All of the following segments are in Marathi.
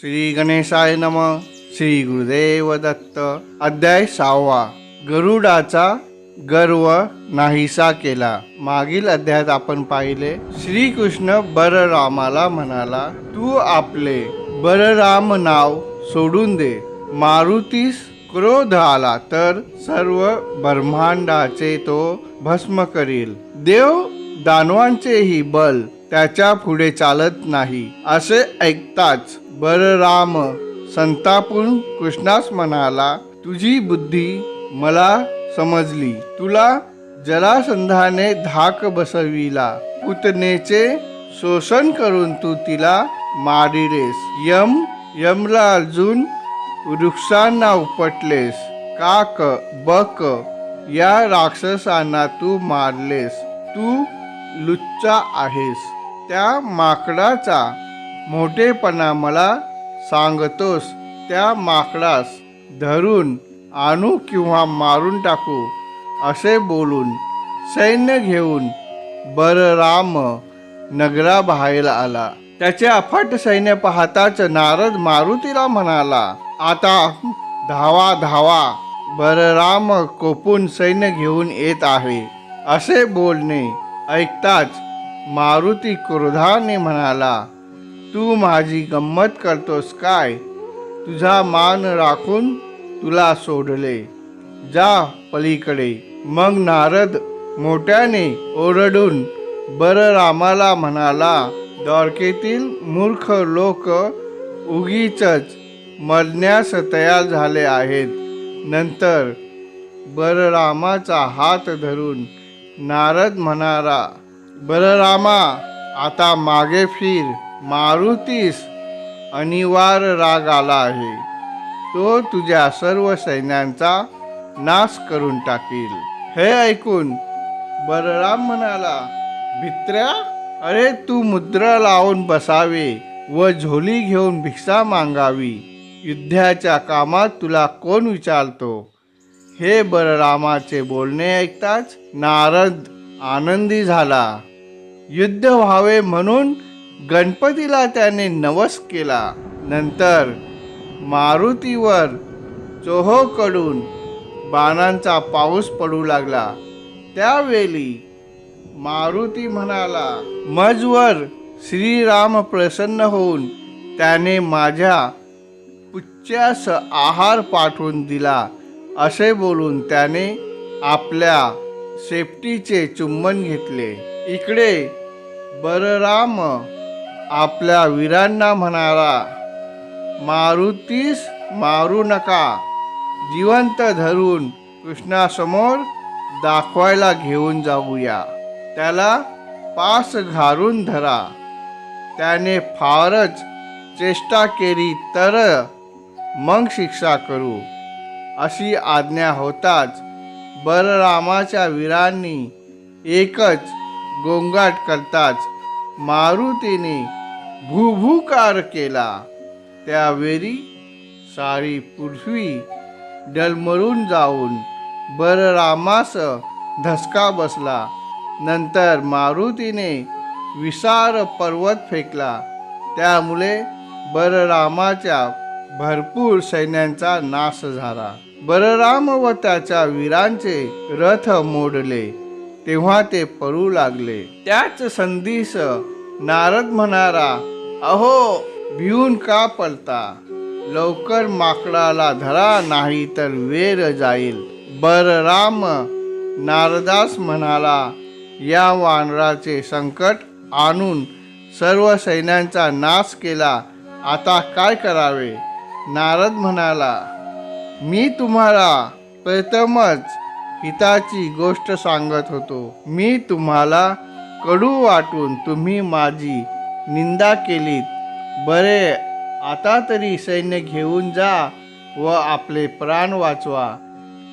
श्री गणेशाय नम. श्री गुरुदेव दत्त. अध्याय सहावा. गरुडाचा गर्व नाहीसा केला. मागील अध्यायात आपण पाहिले श्रीकृष्ण बलरामाला म्हणाला तू आपले बलराम नाव सोडून दे. मारुतीस क्रोध आला तर सर्व ब्रह्मांडाचे तो भस्म करील. देव दानवांचेही बल त्याच्या पुढे चालत नाही असे ऐकताच बलराम संतापून कृष्णास म्हणाला तुझी बुद्धी मला समजली. तुला जलासंधाने धाक बसविला. पुतनेचे शोषण करून तू तिला मारिलेस. यम यमला अजून वृक्षांना उपटलेस. काक बक या राक्षसांना तू मारलेस. तू लुच्चा आहेस. त्या माकडाचा मोठेपणा मला सांगतोस. त्या माकडास धरून आणू किंवा मारून टाकू असे बोलून सैन्य घेऊन बलराम नगराबाहेर आला. त्याचे अफाट सैन्य पाहताच नारद मारुतीला म्हणाला आता धावा धावा. बलराम कोपून सैन्य घेऊन येत आहे. असे बोलणे ऐकताच मारुती क्रोधाने म्हणाला तू माझी गंमत करतोस काय? तुझा मान राखून तुला सोडले. जा पलीकडे. मग नारद मोठ्याने ओरडून बलरामाला म्हणाला द्वारकेतील मूर्ख लोक उगीच मरण्यास तयार झाले आहेत. नंतर बलरामाचा हात धरून नारद म्हणाला बलरामा आता मागे फिर मारुतीस अनिवार राग आला आहे. तो तुझ्या सर्व सैन्यांचा नाश करून टाकील. हे ऐकून बलराम म्हणाला भित्र्या अरे तू मुद्रा लावून बसावे व झोली घेऊन भिक्षा मागावी. युद्धाच्या कामात तुला कोण विचारतो? हे बलरामाचे बोलणे ऐकताच नारद आनंदी झाला. युद्ध व्हावे म्हणून गणपतीला त्याने नवस केला. नंतर मारुतीवर चोहोकडून बाणांचा पाऊस पडू लागला. त्यावेळी मारुती म्हणाला मजवर श्रीराम प्रसन्न होऊन त्याने माझ्या पुच्च्यास आहार पाठवून दिला. असे बोलून त्याने आपल्या शेपटीचे चुंबन घेतले. इकडे बलराम आपल्या वीरांना म्हणाला मारुतीस मारू नका. जिवंत धरून कृष्णासमोर दाखवायला घेऊन जाऊया. त्याला पास घालून धरा. त्याने फारच चेष्टा केली तर मग शिक्षा करू. अशी आज्ञा होताच. बलरामाच्या वीरांनी एकच गोंगाट करताच मारुतीने भूभूकार केला. त्यावेळी सारी पृथ्वी डलमळून जाऊन बलरामास धसका बसला. नंतर मारुतीने विसार पर्वत फेकला. त्यामुळे बलरामाच्या भरपूर सैन्यांचा नाश झाला. बलराम व त्याच्या वीरांचे रथ मोडले. तेव्हा ते पळू लागले. त्याच संधीस नारद म्हणाला अहो भिवून का पळता? लवकर माकडाला धरा नाही तर वेर जाईल. बलराम नारदास म्हणाला या वानराचे संकट आणून सर्व सैन्यांचा नाश केला. आता काय करावे? नारद म्हणाला मी तुम्हाला प्रथमच हिताची गोष्ट सांगत होतो. मी तुम्हाला कडू वाटून तुम्ही माझी निंदा केलीत. बरे आता तरी सैन्य घेऊन जा व आपले प्राण वाचवा.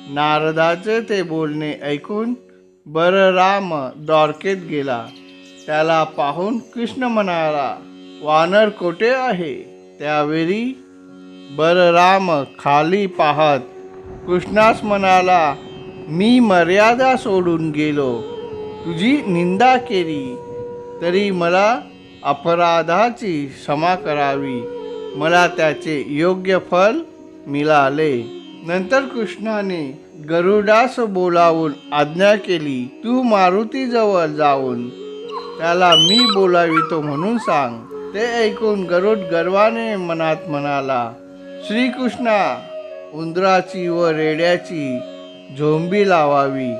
नारदाचे ते बोलणे ऐकून बलराम द्वारकेत गेला. त्याला पाहून कृष्ण म्हणाला वानर कोठे आहे? त्यावेळी बलराम खाली पाहत. कृष्णास म्हणाला मी मर्यादा सोडून गेलो. तुझी निंदा केली. तरी मला अपराधाची क्षमा करावी. मला त्याचे योग्य फल मिळाले. नंतर कृष्णाने गरुडास बोलावून आज्ञा केली तू मारुतीजवळ जाऊन त्याला मी बोलावितो म्हणून सांग. ते ऐकून गरुड गर्वाने मनात म्हणाला श्रीकृष्णा उंदराची व रेड्याची झोंबी लावावी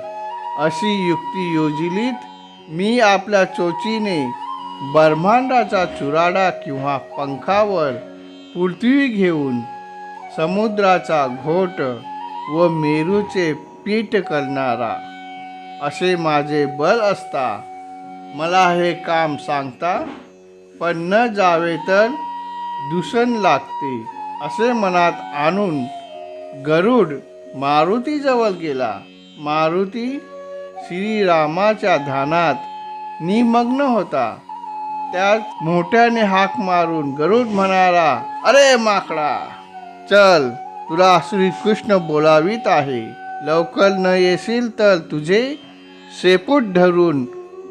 अशी युक्ती योजिलीत मी आपल्या चोचीने ब्रह्मांडाचा चुराडा किंवा पंखावर पृथ्वी घेऊन समुद्राचा घोट व मेरूचे पीठ करणारा असे माझे बल असता. मला हे काम सांगता पण न जावे तर दूषण लागते. असे मनात आणून गरुड मारुतीजवळ गेला. मारुती श्रीरामाच्या ध्यानात निमग्न होता. त्यात मोठ्याने हाक मारून गरुड म्हणाला अरे माकडा चल तुला श्रीकृष्ण बोलावीत आहे. लवकर न येशील तर तुझे शेपूट धरून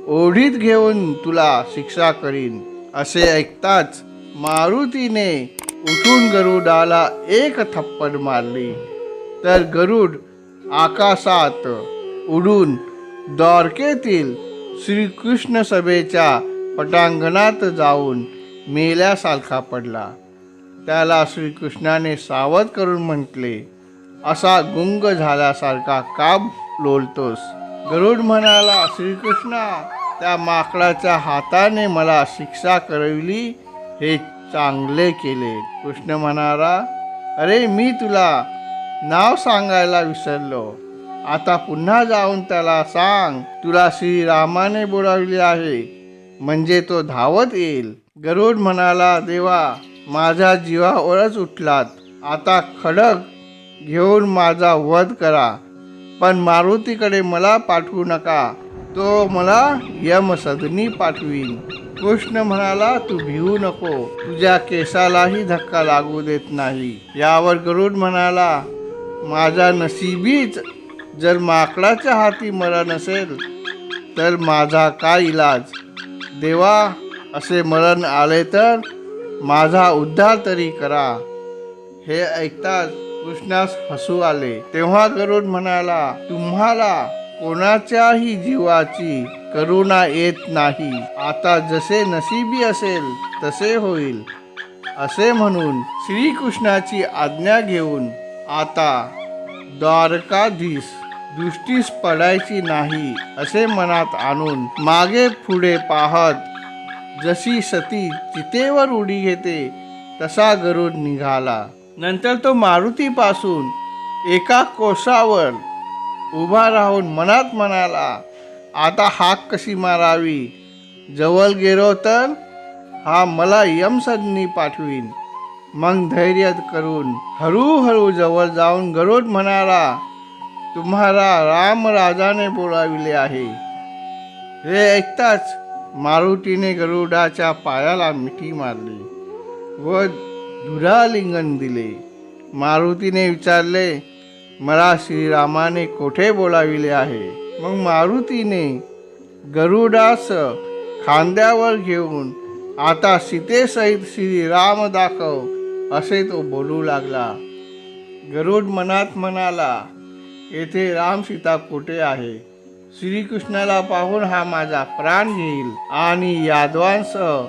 ओढीत घेऊन तुला शिक्षा करीन. असे ऐकताच मारुतीने उठून गरुडाला एक थप्पड मारली तर गरुड आकाशात उडून द्वारकेतील श्रीकृष्ण सभेच्या पटांगणात जाऊन मेल्यासारखा पडला. त्याला श्रीकृष्णाने सावध करून म्हटले असा गुंग झाल्यासारखा का लोलतोस गरुड म्हणाला श्रीकृष्णा त्या माकडाच्या हाताने मला शिक्षा करविली हे चांगले केले. कृष्ण म्हणाला अरे मी तुला नाव सांगायला विसरलो. आता पुन्हा जाऊन त्याला सांग. तुला श्रीरामाने बोलावले आहे. म्हणजे तो धावत येईल. गरुड म्हणाला देवा माझ्या जीवावरच उठलात. आता खडक घेऊन माझा वध करा. पण मारुतीकडे मला पाठवू नका. तो मला यमसदनी पाठवीन. कृष्ण म्हणाला तू भिवू नको. तुझ्या केसालाही धक्का लागू देत नाही. यावर गरुड म्हणाला माझा नशिबीच जर माकडाच्या हाती मरण असेल तर माझा काय इलाज? देवा असे मरण आले तर माझा उद्धार तरी करा. हे ऐकताच कृष्णास हसू आले. तेव्हा गरुड म्हणाला तुम्हाला कोणाच्याही जीवाची करुणा येत नाही. आता जसे नशिबी असेल तसे होईल. असे म्हणून श्रीकृष्णाची आज्ञा घेऊन आता द्वारकाधीश दृष्टीस पडायची नाही असे मनात आणून मागे पुढे पाहत जशी सती चितेवर उडी घेते तसा गरुड निघाला. नंतर तो मारुतीपासून एका कोसावर उभा राहून मनात म्हणाला आता हाक कशी मारावी? जवळ गेलो तर हा मला यमसदनी पाठवीन. मग धैर्य करून हळूहळू जवळ जाऊन गरुड म्हणाला तुम्हाला रामराजाने बोलाविले आहे. हे ऐकताच मारुतीने गरुडाच्या पायाला मिठी मारली व धुरालिंगन दिले. मारुतीने विचारले मला श्रीरामाने कोठे बोलाविले आहे? मग मारुतीने गरुडास खांद्यावर घेऊन आता सीतेसहित श्रीराम दाखव असे तो बोलू लागला. गरुड मनात म्हणाला येथे राम सीता कुठे आहे? श्रीकृष्णाला पाहून हा माझा प्राण घेईल आणि यादवांसह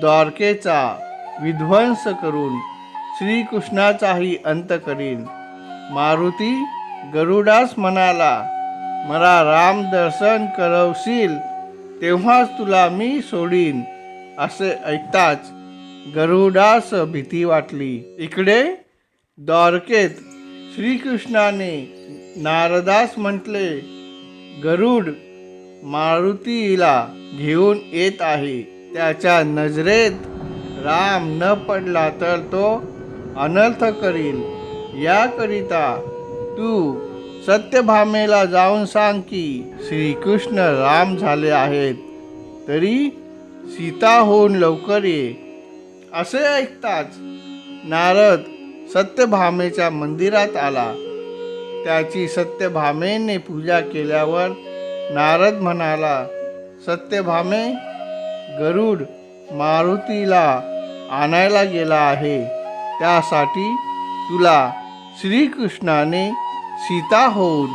द्वारकेचा विध्वंस करून श्रीकृष्णाचाही अंत करीन. मारुती गरुडास म्हणाला मला राम दर्शन करवशील तेव्हाच तुला मी सोडीन असे ऐकताच गरुडास भीती वाटली. इकडे द्वारकेत श्रीकृष्णाने नारदास म्हटले गरुड मारुतीला घेऊन येत आहे. त्याच्या नजरेत राम न पडला तर तो अनर्थ करील. याकरिता तू सत्यभामेला जाऊन सांग की श्रीकृष्ण राम झाले आहेत तरी सीता होऊन लवकर ये. असे ऐकताच नारद सत्यभामेच्या मंदिरात आला. त्याची सत्यभामेने पूजा केल्यावर नारद म्हणाला सत्यभामे गरुड मारुतीला आणायला गेला आहे. त्यासाठी तुला श्रीकृष्णाने सीता होऊन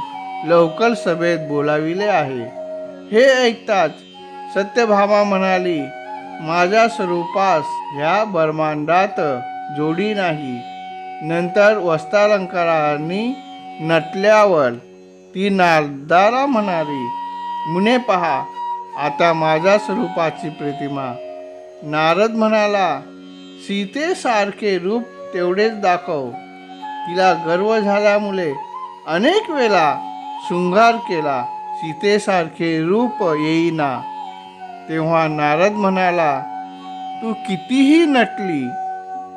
लवकर सभेत बोलाविले आहे. हे ऐकताच सत्यभामा म्हणाली माझ्या स्वरूपास ह्या ब्रह्मांडात जोडी नाही. नंतर वस्त्रालंकारांनी नटल्यावर ती नारदाला म्हणाली मुने पहा आता माझ्या स्वरूपाची प्रतिमा. नारद म्हणाला सीतेसारखे रूप तेवढेच दाखव. तिला गर्व झाल्यामुळे अनेक वेळा शृंगार केला सीतेसारखे रूप येईना. तेव्हा नारद म्हणाला तू कितीही नटली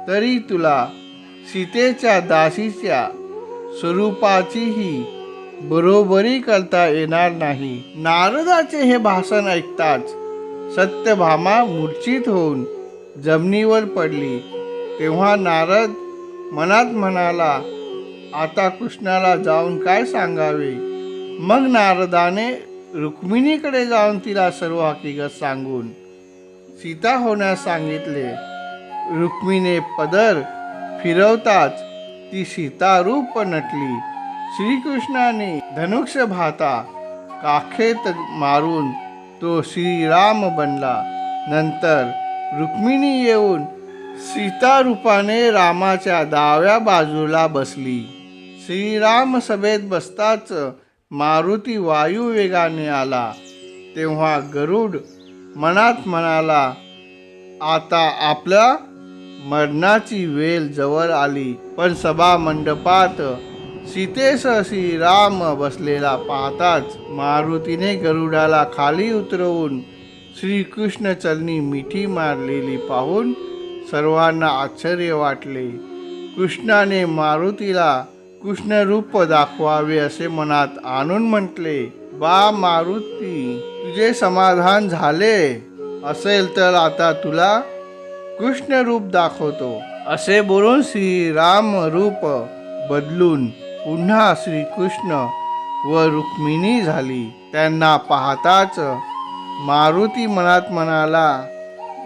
तरी तुला सीतेच्या दासीच्या स्वरूपाचीही बरोबरी करता येणार नाही. नारदाचे हे भाषण ऐकताच सत्यभामा मूर्छित होऊन जमिनीवर पडली. तेव्हा नारद मनात म्हणाला आता कृष्णाला जाऊन काय सांगावे? मग नारदाने रुक्मिणीकडे जाऊन तिला सर्व हकीकत सांगून सीता होण्यास सांगितले. रुक्मिणी पदर फिरवताच ती सीता रूप नटली. श्रीकृष्णाने धनुक्ष भाता काखेत मारून तो श्रीराम बनला. नंतर रुक्मिणी येऊन सीतारूपाने रामाच्या डाव्या बाजूला बसली. श्रीराम सभेत बसताच मारुती वायू वेगाने आला. तेव्हा गरुड मनात म्हणाला आता आपल्या मरणाची वेल जवळ आली. पण सभा मंडपात सीतेस श्रीराम बसलेला पाहताच मारुतीने गरुडाला खाली उतरवून श्रीकृष्ण चलनी मिठी मारलेली पाहून सर्वांना आश्चर्य वाटले. कृष्णाने मारुतीला कृष्णरूप दाखवावे असे मनात आणून म्हटले बा मारुती तुझे समाधान झाले. असेल तर आता तुला कृष्णरूप दाखवतो. असे बोलून श्रीराम रूप बदलून पुन्हा श्रीकृष्ण व रुक्मिणी झाली. त्यांना पाहताच मारुती मनात म्हणाला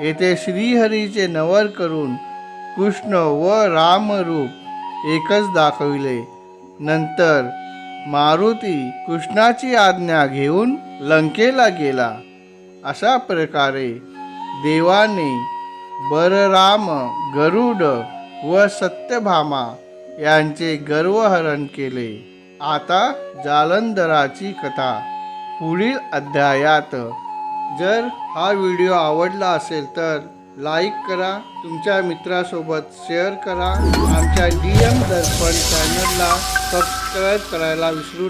येथे श्रीहरीचे नवर करून कृष्ण व रामरूप एकच दाखविले. नंतर मारुती कृष्णाची आज्ञा घेऊन लंकेला गेला. अशा प्रकारे देवाने बलराम गरुड व सत्यभामा यांचे गर्वहरण केले. आता जालंधराची कथा पुढील अध्यायात जर हा व्हिडिओ आवडला असेल तर लाईक करा तुमच्या मित्रासोबत शेअर करा. आमच्या डी एम दर्पण चॅनलला सबस्क्राईब करायला विसरू